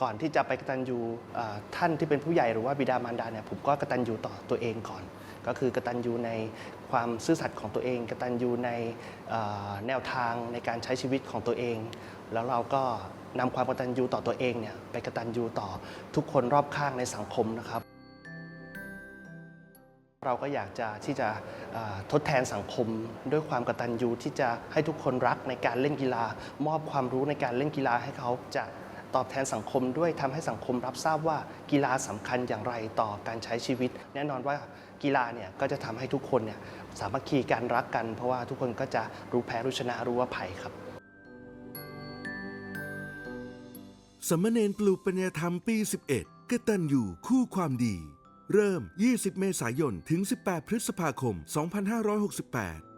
ก่อนที่จะไปกตัญญูท่านที่เป็นผู้ใหญ่หรือว่าบิดามารดาเนี่ยผมก็กตัญญูต่อตัวเองก่อน ก็คือกตัญญูในความซื่อสัตย์ของตัวเอง กตัญญูในแนวทางในการใช้ชีวิตของตัวเอง แล้วเราก็นำความกตัญญูต่อตัวเองเนี่ยไปกตัญญูต่อทุกคนรอบข้างในสังคมนะครับ เราก็อยากจะที่จะทดแทนสังคม ด้วยความกตัญญูที่จะให้ทุกคนรักในการเล่นกีฬา มอบความรู้ในการเล่นกีฬาให้เขาจะ ตอบแทนสังคมด้วยทำให้สังคมรับทราบว่ากีฬาสำคัญอย่างไรต่อการใช้ชีวิต แน่นอนว่ากีฬาเนี่ยก็จะทำให้ทุกคนเนี่ยสามัคคีกันรักกัน เพราะว่าทุกคนก็จะรู้แพ้รู้ชนะรู้ว่าภัยครับสมณเณรปลูกปัญญาธรรมปี 11กตัญญูคู่ความดี เริ่ม 20 เมษายน ถึง 18 พฤษภาคม 2568